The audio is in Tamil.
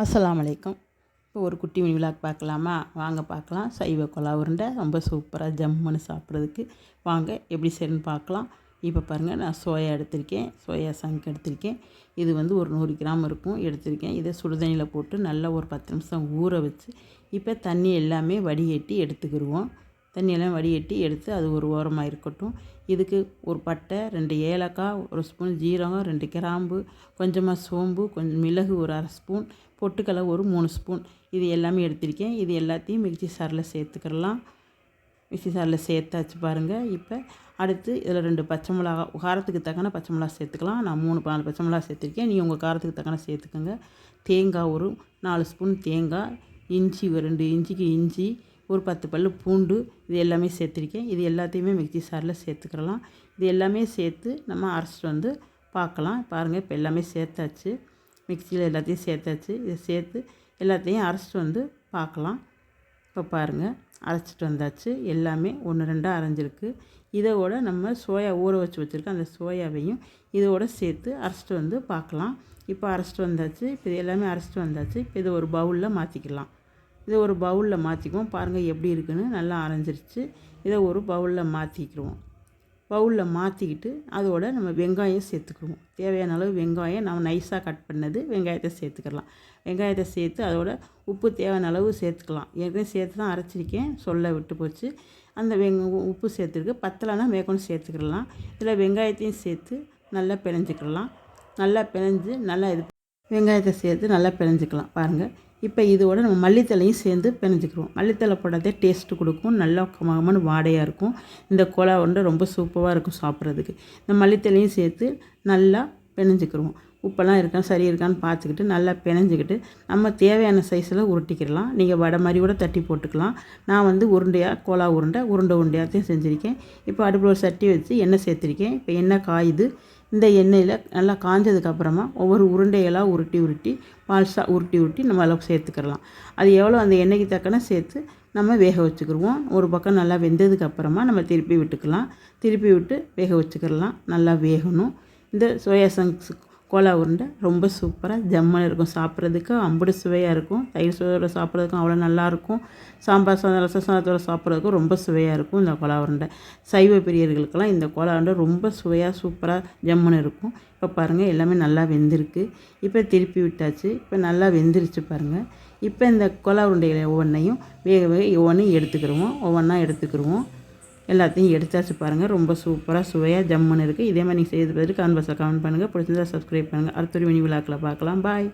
அஸ்லாம் அலைக்கும் இப்போ ஒரு குட்டி மினி பார்க்கலாமா? வாங்க பார்க்கலாம். சைவ கொலா உருண்டை ரொம்ப சூப்பராக ஜம்முன்னு சாப்பிட்றதுக்கு. வாங்க எப்படி செய்யணும்னு பார்க்கலாம். இப்போ பாருங்கள் நான் சோயா எடுத்திருக்கேன். சோயா சங்க் எடுத்திருக்கேன். இது வந்து ஒரு நூறு கிராம் இருக்கும். எடுத்திருக்கேன். இதை சுடுதண்ணியில் போட்டு நல்லா ஒரு பத்து நிமிஷம் ஊற வச்சு இப்போ தண்ணி எல்லாமே வடிகட்டி எடுத்துக்கிடுவோம் தண்ணியெல்லாம் வடிகட்டி எடுத்து அது ஒரு ஓரமாக இருக்கட்டும். இதுக்கு ஒரு பட்டை ரெண்டு ஏலக்காய் ஒரு ஸ்பூன் ஜீரகம் ரெண்டு கிராம்பு கொஞ்சமாக சோம்பு கொஞ்சம் மிளகு ஒரு அரை ஸ்பூன் பொட்டுக்கடலை ஒரு மூணு ஸ்பூன். இது எல்லாமே எடுத்திருக்கேன். இது எல்லாத்தையும் மிக்சி சாரில் சேர்த்துக்கிடலாம். மிக்சி சாரில் சேர்த்தாச்சு பாருங்கள் இப்போ அடுத்து இதில் ரெண்டு பச்சை மிளகா காரத்துக்கு தக்கன பச்சை மிளகா சேர்த்துக்கலாம். நான் மூணு நாலு பச்சை மிளகா சேர்த்துருக்கேன். நீங்கள் உங்கள் காரத்துக்கு தக்கன சேர்த்துக்கோங்க. தேங்காய் ஒரு நாலு ஸ்பூன் தேங்காய் இஞ்சி ஒரு ரெண்டு இஞ்சிக்கு இஞ்சி ஒரு பத்து பல் பூண்டு இது எல்லாமே சேர்த்துருக்கேன். இது எல்லாத்தையுமே மிக்சி சாரில் சேர்த்துக்கிறலாம். இது எல்லாமே சேர்த்து நம்ம அரைச்சிட்டு வந்து பார்க்கலாம். பாருங்கள் இப்போ எல்லாமே சேர்த்தாச்சு. மிக்சியில் எல்லாத்தையும் சேர்த்தாச்சு. இதை சேர்த்து எல்லாத்தையும் அரைச்சிட்டு வந்து பார்க்கலாம். இப்போ பாருங்கள் அரைச்சிட்டு வந்தாச்சு. எல்லாமே ஒன்று ரெண்டாக அரைஞ்சிருக்கு. இதோட நம்ம சோயா ஊற வச்சு வச்சுருக்க அந்த சோயாவையும் இதோட சேர்த்து அரைச்சிட்டு வந்து பார்க்கலாம். இப்போ அரைச்சிட்டு வந்தாச்சு. இப்போ எல்லாமே அரைச்சிட்டு வந்தாச்சு. இப்போ இதை ஒரு பவுலில் மாற்றிக்கலாம் இதை ஒரு பவுலில் மாற்றிக்குவோம். பாருங்கள் எப்படி இருக்குன்னு நல்லா அரைஞ்சிருச்சு. இதை ஒரு பவுலில் மாற்றிக்கிடுவோம். பவுலில் மாற்றிக்கிட்டு அதோட நம்ம வெங்காயம் சேர்த்துக்குவோம் தேவையான அளவு வெங்காயம் நம்ம நைஸாக கட் பண்ணது வெங்காயத்தை சேர்த்துக்கலாம். வெங்காயத்தை சேர்த்து அதோட உப்பு தேவையான அளவு சேர்த்துக்கலாம். ஏற்கனவே சேர்த்து தான் அரைச்சிருக்கேன். சொல்ல விட்டு போச்சு. அந்த வெங் உப்பு சேர்த்துருக்கு. பத்தலைன்னா மேற்கொண்டு சேர்த்துக்கிடலாம். இதில் வெங்காயத்தையும் சேர்த்து நல்லா பிணைஞ்சிக்கிடலாம். நல்லா பிணைஞ்சு நல்லா இது வெங்காயத்தை சேர்த்து நல்லா பிணைஞ்சிக்கலாம். பாருங்கள். இப்போ இதோட நம்ம மல்லித்தலையும் சேர்ந்து பிணைஞ்சிக்கிறோம் மல்லித்தலை போடாதே டேஸ்ட்டு கொடுக்கும். நல்லா கமகமான வாடையாக இருக்கும். இந்த குழா வந்து ரொம்ப சூப்பராக இருக்கும் சாப்பிட்றதுக்கு. இந்த மல்லித்தலையும் சேர்த்து நல்லா பிணைஞ்சிக்கிறோம் உப்பெல்லாம் இருக்கா சரி இருக்கான்னு பார்த்துக்கிட்டு நல்லா பிணைஞ்சிக்கிட்டு நம்ம தேவையான சைஸில் உருட்டிக்கிடலாம். நீங்கள் வடை மாதிரி கூட தட்டி போட்டுக்கலாம். நான் வந்து உருண்டையாக கோலா உருண்டை உருண்டை உருண்டையாகத்தையும் செஞ்சுருக்கேன். இப்போ அடுப்பில் ஒரு சட்டி வச்சு எண்ணெய் சேர்த்துருக்கேன். இப்போ எண்ணெய் காயுது. இந்த எண்ணெயில் நல்லா காஞ்சதுக்கப்புறமா ஒவ்வொரு உருண்டைகளாக உருட்டி உருட்டி பால்சா உருட்டி உருட்டி நம்ம அளவுக்கு சேர்த்துக்கிடலாம். அது எவ்வளோ அந்த எண்ணெய்க்கு தக்கன சேர்த்து நம்ம வேக வச்சுக்கிடுவோம். ஒரு பக்கம் நல்லா வெந்ததுக்கப்புறமா நம்ம திருப்பி விட்டுக்கலாம். திருப்பி விட்டு வேக வச்சுக்கிடலாம். நல்லா வேகணும். இந்த சோயா சங்ஸுக்கு கோலா உருண்டை ரொம்ப சூப்பராக ஜம்மன் இருக்கும். சாப்பிட்றதுக்கு அம்புடு சுவையாக இருக்கும். தயிர் சோறு சாப்பிட்றதுக்கும் அவ்வளோ நல்லாயிருக்கும் சாம்பார் சாதம் ரச சாதத்தோடு சாப்பிட்றதுக்கும் ரொம்ப சுவையாக இருக்கும் இந்த கோலா உருண்டை. சைவ பிரியர்களுக்கெல்லாம் இந்த கோலா உருண்டை ரொம்ப சுவையாக சூப்பராக ஜம்மன் இருக்கும். இப்போ பாருங்கள் எல்லாமே நல்லா வெந்திருக்கு. இப்போ திருப்பி விட்டாச்சு. இப்போ நல்லா வெந்துருச்சு பாருங்கள் இப்போ இந்த கோலா உருண்டைகளை ஒவ்வொன்றையும் வேக வேக ஒவ்வொன்றையும் எடுத்துக்கிடுவோம் ஒவ்வொன்றா எடுத்துக்கிடுவோம் எல்லாத்தையும் எடுத்தாச்சு பாருங்கள் ரொம்ப சூப்பராக சுவையாக ஜம்முன்னு இருக்குது இதே மாதிரி நீங்கள் செய்து பதிலுக்கு கான்வர்ஸில் கமெண்ட் பண்ணுங்கள் பிடிச்சிருந்தா சப்ஸ்கிரைப் பண்ணுங்கள் அடுத்த ஒரு மினி விழாக்கில் பார்க்கலாம். பாய்